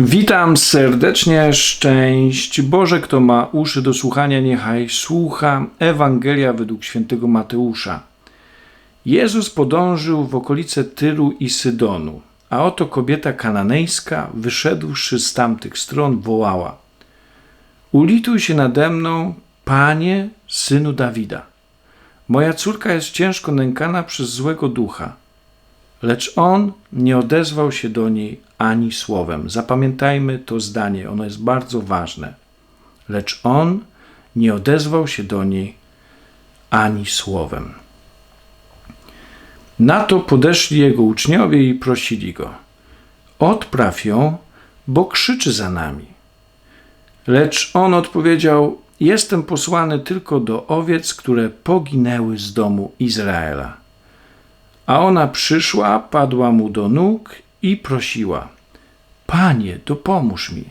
Witam serdecznie, szczęść Boże, kto ma uszy do słuchania, niechaj słucha Ewangelia według świętego Mateusza. Jezus podążył w okolice Tyru i Sydonu, a oto kobieta kananejska, wyszedłszy z tamtych stron, wołała: Ulituj się nade mną, panie, synu Dawida. Moja córka jest ciężko nękana przez złego ducha. Lecz on nie odezwał się do niej ani słowem. Zapamiętajmy to zdanie, ono jest bardzo ważne. Lecz on nie odezwał się do niej ani słowem. Na to podeszli jego uczniowie i prosili go: Odpraw ją, bo krzyczy za nami. Lecz on odpowiedział: Jestem posłany tylko do owiec, które poginęły z domu Izraela. A ona przyszła, padła mu do nóg i prosiła: Panie, dopomóż mi.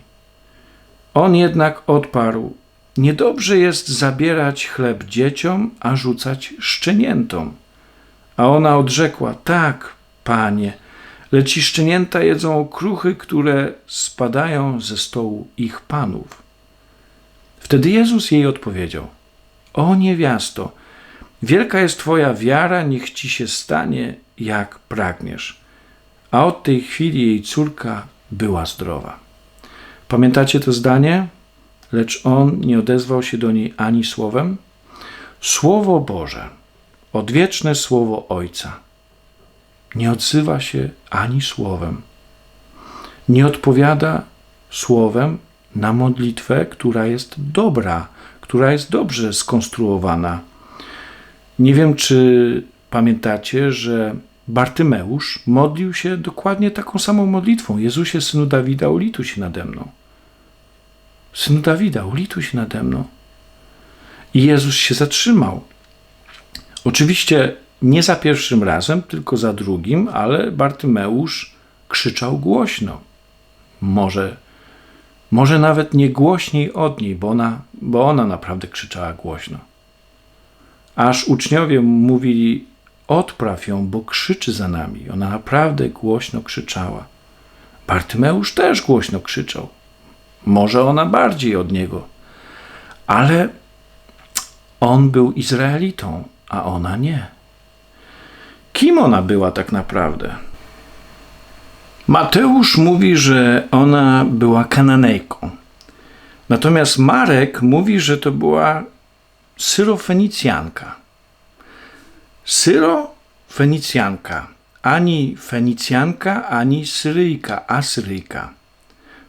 On jednak odparł: Niedobrze jest zabierać chleb dzieciom, a rzucać szczeniętom. A ona odrzekła: Tak, panie, lecz i szczenięta jedzą okruchy, które spadają ze stołu ich panów. Wtedy Jezus jej odpowiedział: O niewiasto, Wielka jest Twoja wiara, niech Ci się stanie, jak pragniesz. A od tej chwili jej córka była zdrowa. Pamiętacie to zdanie? Lecz on nie odezwał się do niej ani słowem. Słowo Boże, odwieczne słowo Ojca, nie odzywa się ani słowem. Nie odpowiada słowem na modlitwę, która jest dobra, która jest dobrze skonstruowana nie wiem, czy pamiętacie, że Bartymeusz modlił się dokładnie taką samą modlitwą. Jezusie, synu Dawida, ulituj się nade mną. Synu Dawida, ulituj się nade mną. I Jezus się zatrzymał. Oczywiście nie za pierwszym razem, tylko za drugim, ale Bartymeusz krzyczał głośno. Może, może nawet nie głośniej od niej, bo ona, bo ona naprawdę krzyczała głośno aż uczniowie mówili: Odpraw ją, bo krzyczy za nami. Ona naprawdę głośno krzyczała. Bartymeusz też głośno krzyczał. Może ona bardziej od niego, ale on był Izraelitą, a ona nie. Kim ona była tak naprawdę? Mateusz mówi, że ona była Kananejką. Natomiast Marek mówi, że to była Syrofenicjanka. Syrofenicjanka. Ani Fenicjanka, ani Syryjka, Asyryjka.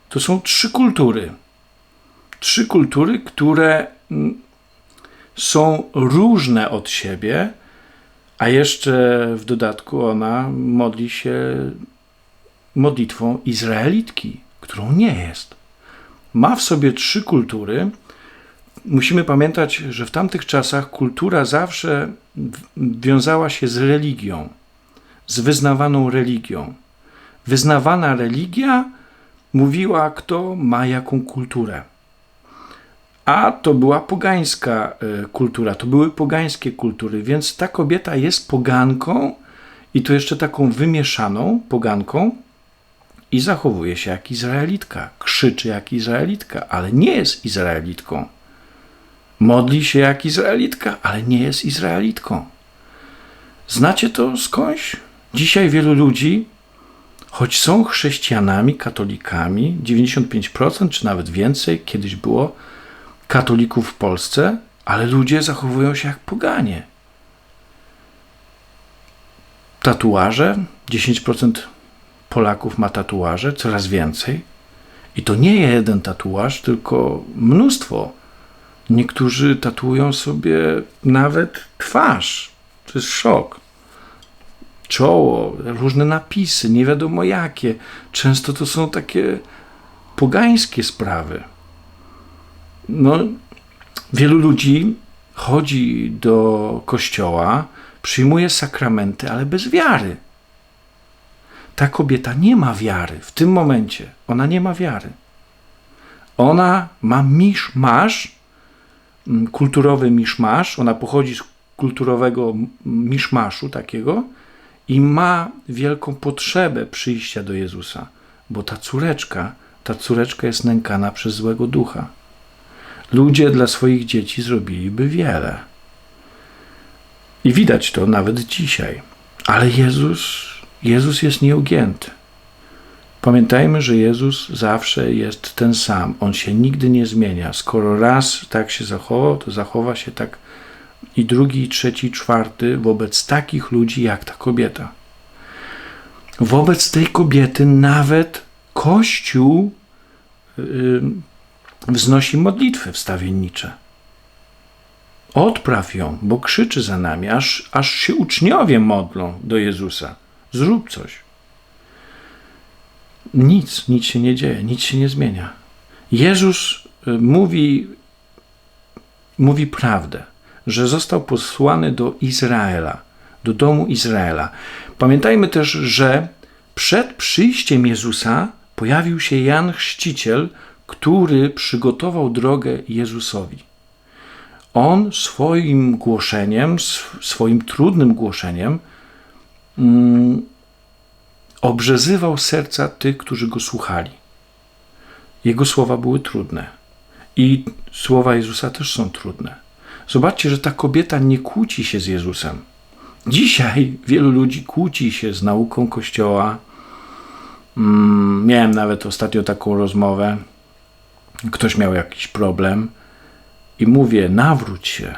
To są trzy kultury. Trzy kultury, które mm, są różne od siebie, a jeszcze w dodatku ona modli się modlitwą Izraelitki, którą nie jest. Ma w sobie trzy kultury, musimy pamiętać, że w tamtych czasach kultura zawsze wiązała się z religią, z wyznawaną religią. Wyznawana religia mówiła, kto ma jaką kulturę. A to była pogańska e, kultura, to były pogańskie kultury, więc ta kobieta jest poganką i to jeszcze taką wymieszaną poganką i zachowuje się jak Izraelitka, krzyczy jak Izraelitka, ale nie jest Izraelitką. Modli się jak Izraelitka, ale nie jest Izraelitką. Znacie to skądś? Dzisiaj wielu ludzi, choć są chrześcijanami, katolikami, 95% czy nawet więcej, kiedyś było katolików w Polsce, ale ludzie zachowują się jak poganie. Tatuaże, 10% Polaków ma tatuaże, coraz więcej. I to nie jeden tatuaż, tylko mnóstwo Niektórzy tatuują sobie nawet twarz. To jest szok. Czoło, różne napisy, nie wiadomo jakie. Często to są takie pogańskie sprawy. No, wielu ludzi chodzi do kościoła, przyjmuje sakramenty, ale bez wiary. Ta kobieta nie ma wiary w tym momencie. Ona nie ma wiary. Ona ma misz masz kulturowy miszmasz. Ona pochodzi z kulturowego miszmaszu takiego i ma wielką potrzebę przyjścia do Jezusa, bo ta córeczka, ta córeczka jest nękana przez złego ducha. Ludzie dla swoich dzieci zrobiliby wiele. I widać to nawet dzisiaj. Ale Jezus, Jezus jest nieugięty. Pamiętajmy, że Jezus zawsze jest ten sam. On się nigdy nie zmienia. Skoro raz tak się zachował, to zachowa się tak i drugi, i trzeci, i czwarty wobec takich ludzi jak ta kobieta. Wobec tej kobiety nawet Kościół yy, wznosi modlitwy wstawiennicze. Odpraw ją, bo krzyczy za nami, aż, aż się uczniowie modlą do Jezusa. Zrób coś. Nic, nic się nie dzieje, nic się nie zmienia. Jezus y, mówi, mówi prawdę, że został posłany do Izraela, do domu Izraela. Pamiętajmy też, że przed przyjściem Jezusa pojawił się Jan Chrzciciel, który przygotował drogę Jezusowi. On swoim głoszeniem, swoim trudnym głoszeniem, mm, obrzezywał serca tych, którzy go słuchali. Jego słowa były trudne. I słowa Jezusa też są trudne. Zobaczcie, że ta kobieta nie kłóci się z Jezusem. Dzisiaj wielu ludzi kłóci się z nauką Kościoła. Mm, miałem nawet ostatnio taką rozmowę. Ktoś miał jakiś problem i mówię: nawróć się.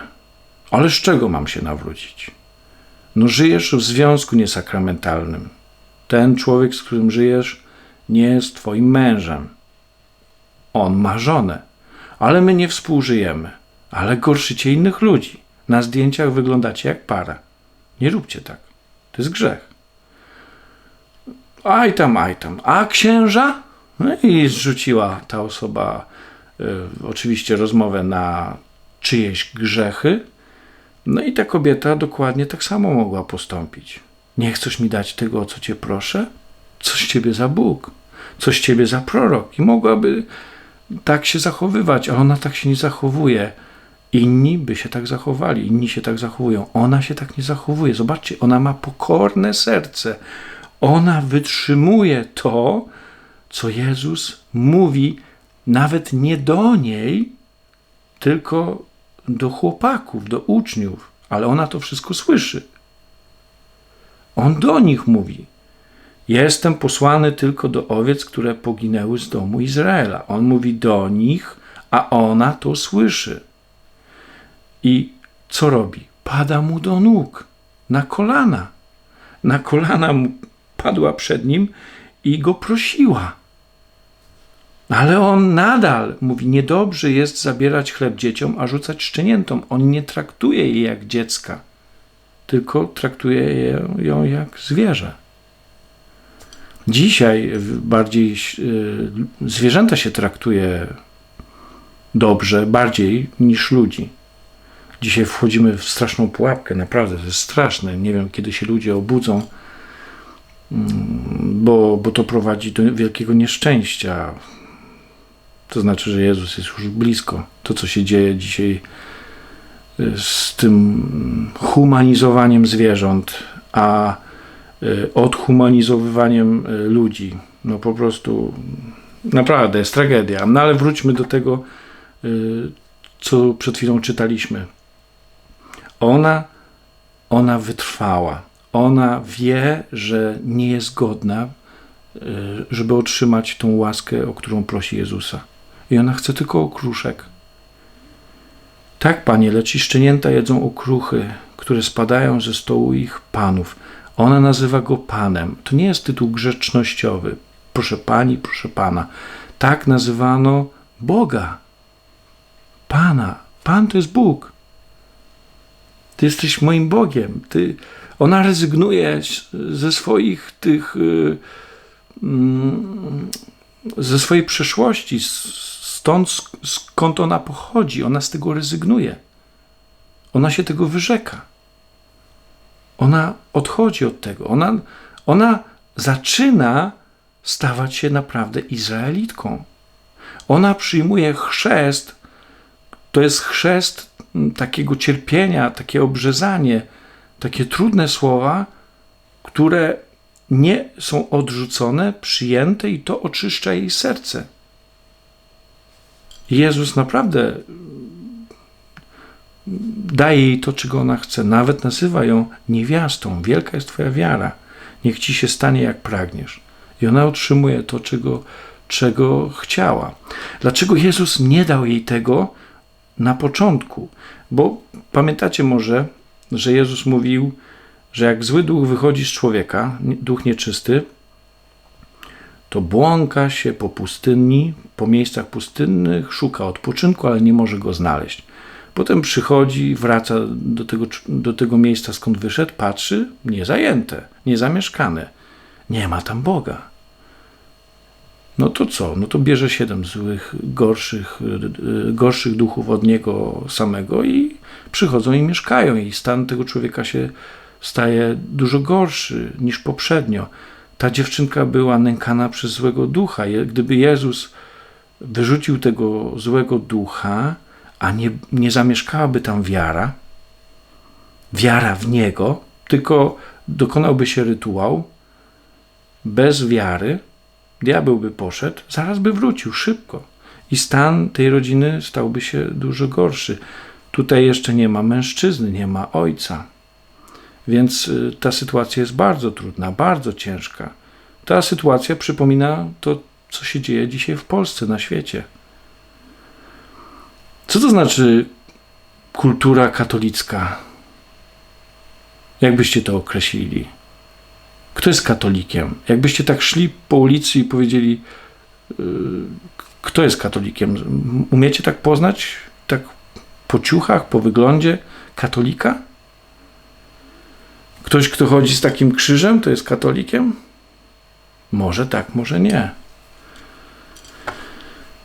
Ale z czego mam się nawrócić? No, żyjesz w związku niesakramentalnym ten człowiek, z którym żyjesz, nie jest twoim mężem. On ma żonę, ale my nie współżyjemy, ale gorszycie innych ludzi. Na zdjęciach wyglądacie jak para. Nie róbcie tak. To jest grzech. Aj tam, aj tam. A księża? No i zrzuciła ta osoba y, oczywiście rozmowę na czyjeś grzechy. No i ta kobieta dokładnie tak samo mogła postąpić. Nie chcesz mi dać tego, o co cię proszę? Coś ciebie za Bóg, coś ciebie za prorok. I mogłaby tak się zachowywać, a ona tak się nie zachowuje. Inni by się tak zachowali, inni się tak zachowują. Ona się tak nie zachowuje. Zobaczcie, ona ma pokorne serce. Ona wytrzymuje to, co Jezus mówi, nawet nie do niej, tylko do chłopaków, do uczniów, ale ona to wszystko słyszy. On do nich mówi: Jestem posłany tylko do owiec, które poginęły z domu Izraela. On mówi do nich, a ona to słyszy. I co robi? Pada mu do nóg, na kolana. Na kolana mu padła przed nim i go prosiła. Ale on nadal mówi: Niedobrze jest zabierać chleb dzieciom, a rzucać szczeniętom. On nie traktuje jej jak dziecka tylko traktuje ją jak zwierzę. Dzisiaj bardziej y, zwierzęta się traktuje dobrze, bardziej niż ludzi. Dzisiaj wchodzimy w straszną pułapkę, naprawdę to jest straszne. Nie wiem, kiedy się ludzie obudzą, mm, bo, bo to prowadzi do wielkiego nieszczęścia. To znaczy, że Jezus jest już blisko. To, co się dzieje dzisiaj z tym humanizowaniem zwierząt, a e, odhumanizowywaniem e, ludzi. No po prostu naprawdę jest tragedia. No ale wróćmy do tego, e, co przed chwilą czytaliśmy. Ona, ona wytrwała. Ona wie, że nie jest godna, żeby otrzymać tą łaskę, o którą prosi Jezusa. I ona chce tylko okruszek. Tak, panie, lecz i szczenięta jedzą okruchy, które spadają ze stołu ich panów. Ona nazywa go panem. To nie jest tytuł grzecznościowy. Proszę pani, proszę pana. Tak nazywano Boga. Pana. Pan to jest Bóg. Ty jesteś moim Bogiem. Ty, ona rezygnuje ze swoich tych, yy, yy, ze swojej przeszłości, Stąd skąd ona pochodzi, ona z tego rezygnuje. Ona się tego wyrzeka. Ona odchodzi od tego. Ona, ona zaczyna stawać się naprawdę Izraelitką. Ona przyjmuje chrzest, to jest chrzest takiego cierpienia, takie obrzezanie, takie trudne słowa, które nie są odrzucone, przyjęte i to oczyszcza jej serce. Jezus naprawdę daje jej to, czego ona chce. Nawet nazywa ją niewiastą. Wielka jest Twoja wiara. Niech ci się stanie, jak pragniesz. I ona otrzymuje to, czego, czego chciała. Dlaczego Jezus nie dał jej tego na początku? Bo pamiętacie może, że Jezus mówił, że jak zły duch wychodzi z człowieka, duch nieczysty, to błąka się po pustyni, po miejscach pustynnych, szuka odpoczynku, ale nie może go znaleźć. Potem przychodzi, wraca do tego, do tego miejsca, skąd wyszedł, patrzy, niezajęte, niezamieszkane. Nie ma tam Boga. No to co? No to bierze siedem złych, gorszych, y, gorszych duchów od niego samego i przychodzą i mieszkają, i stan tego człowieka się staje dużo gorszy niż poprzednio. Ta dziewczynka była nękana przez złego ducha. Gdyby Jezus wyrzucił tego złego ducha, a nie, nie zamieszkałaby tam wiara, wiara w Niego, tylko dokonałby się rytuał, bez wiary, diabeł by poszedł, zaraz by wrócił szybko. I stan tej rodziny stałby się dużo gorszy. Tutaj jeszcze nie ma mężczyzny, nie ma ojca. Więc y, ta sytuacja jest bardzo trudna, bardzo ciężka. Ta sytuacja przypomina to, co się dzieje dzisiaj w Polsce, na świecie. Co to znaczy kultura katolicka? Jakbyście to określili? Kto jest katolikiem? Jakbyście tak szli po ulicy i powiedzieli, yy, kto jest katolikiem? Umiecie tak poznać, tak po ciuchach, po wyglądzie katolika? Ktoś, kto chodzi z takim krzyżem, to jest katolikiem? Może tak, może nie.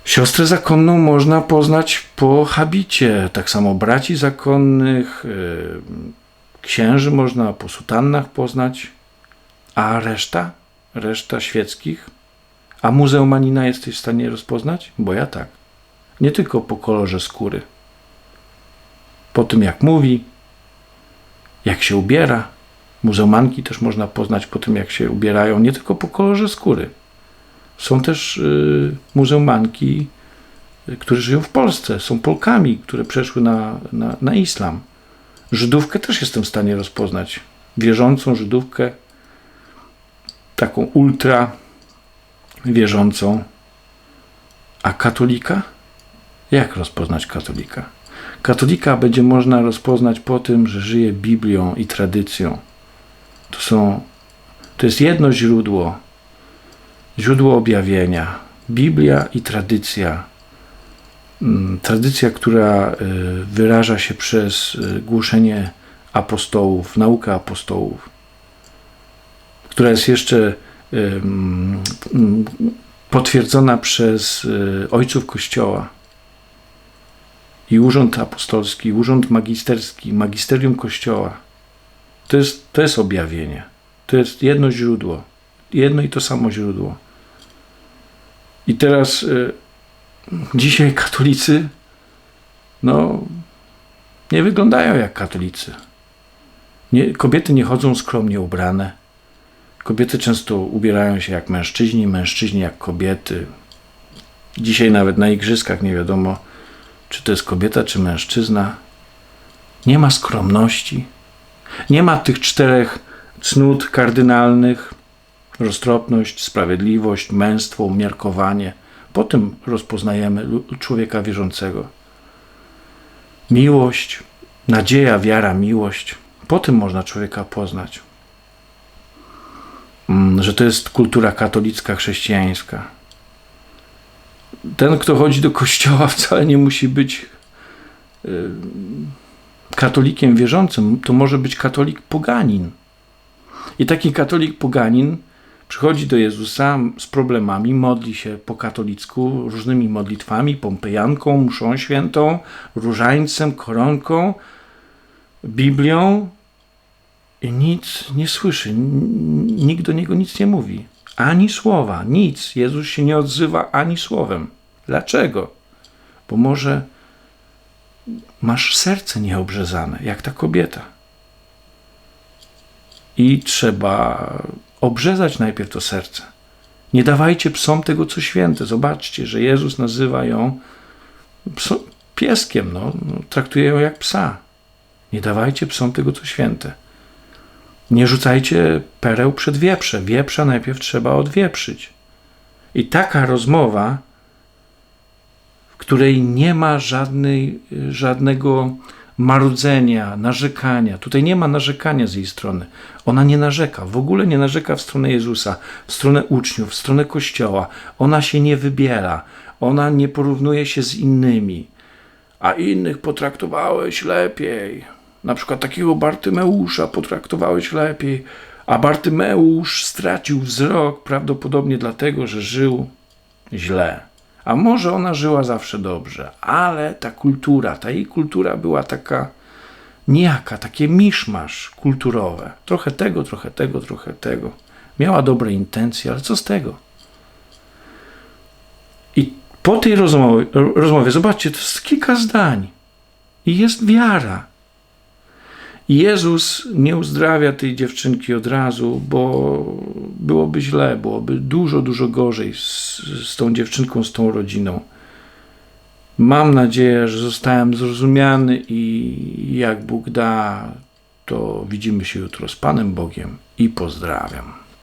Siostrę zakonną można poznać po habicie, tak samo braci zakonnych, yy, księży można po sutannach poznać, a reszta, reszta świeckich, a muzeumanina jesteś w stanie rozpoznać? Bo ja tak. Nie tylko po kolorze skóry, po tym jak mówi, jak się ubiera. Muzeumanki też można poznać po tym, jak się ubierają, nie tylko po kolorze skóry. Są też y, muzeumanki, y, które żyją w Polsce, są Polkami, które przeszły na, na, na islam. Żydówkę też jestem w stanie rozpoznać. Wierzącą Żydówkę, taką ultra wierzącą. A katolika? Jak rozpoznać katolika? Katolika będzie można rozpoznać po tym, że żyje Biblią i tradycją. To są, to jest jedno źródło, źródło objawienia. Biblia i tradycja. Mm, tradycja, która y, wyraża się przez y, głoszenie apostołów, naukę apostołów, która jest jeszcze y, potwierdzona przez ojców Kościoła i urząd apostolski, urząd magisterski, magisterium Kościoła. To jest, to jest objawienie. To jest jedno źródło. Jedno i to samo źródło. I teraz y, dzisiaj katolicy no, nie wyglądają jak katolicy. Nie, kobiety nie chodzą skromnie ubrane. Kobiety często ubierają się jak mężczyźni, mężczyźni jak kobiety. Dzisiaj nawet na igrzyskach nie wiadomo, czy to jest kobieta, czy mężczyzna. Nie ma skromności. Nie ma tych czterech cnót kardynalnych: roztropność, sprawiedliwość, męstwo, umiarkowanie. Po tym rozpoznajemy człowieka wierzącego. Miłość, nadzieja, wiara, miłość. Po tym można człowieka poznać. Mm, że to jest kultura katolicka, chrześcijańska. Ten, kto chodzi do kościoła, wcale nie musi być y, katolikiem wierzącym, to może być katolik poganin. I taki katolik poganin przychodzi do Jezusa z problemami, modli się po katolicku różnymi modlitwami, pompejanką, mszą świętą, różańcem, koronką, Biblią i nic nie słyszy. Nikt do niego nic nie mówi. Ani słowa, nic. Jezus się nie odzywa ani słowem. Dlaczego? Bo może masz serce nieobrzezane, jak ta kobieta. I trzeba obrzezać najpierw to serce. Nie dawajcie psom tego, co święte. Zobaczcie, że Jezus nazywa ją pso, pieskiem, no, traktuje ją jak psa. Nie dawajcie psom tego, co święte. Nie rzucajcie pereł przed wieprze. Wieprza najpierw trzeba odwieprzyć. I taka rozmowa, której nie ma żadnej, żadnego marudzenia, narzekania. Tutaj nie ma narzekania z jej strony. Ona nie narzeka, w ogóle nie narzeka w stronę Jezusa, w stronę uczniów, w stronę Kościoła. Ona się nie wybiera, ona nie porównuje się z innymi. A innych potraktowałeś lepiej. Na przykład takiego Bartymeusza potraktowałeś lepiej, a Bartymeusz stracił wzrok prawdopodobnie dlatego, że żył źle. A może ona żyła zawsze dobrze, ale ta kultura, ta jej kultura była taka nijaka, takie miszmasz kulturowe. Trochę tego, trochę tego, trochę tego. Miała dobre intencje, ale co z tego? I po tej rozmowie, rozmowie zobaczcie, to jest kilka zdań. I jest wiara. Jezus nie uzdrawia tej dziewczynki od razu, bo byłoby źle, byłoby dużo, dużo gorzej z, z tą dziewczynką, z tą rodziną. Mam nadzieję, że zostałem zrozumiany i jak Bóg da, to widzimy się jutro z Panem Bogiem i pozdrawiam.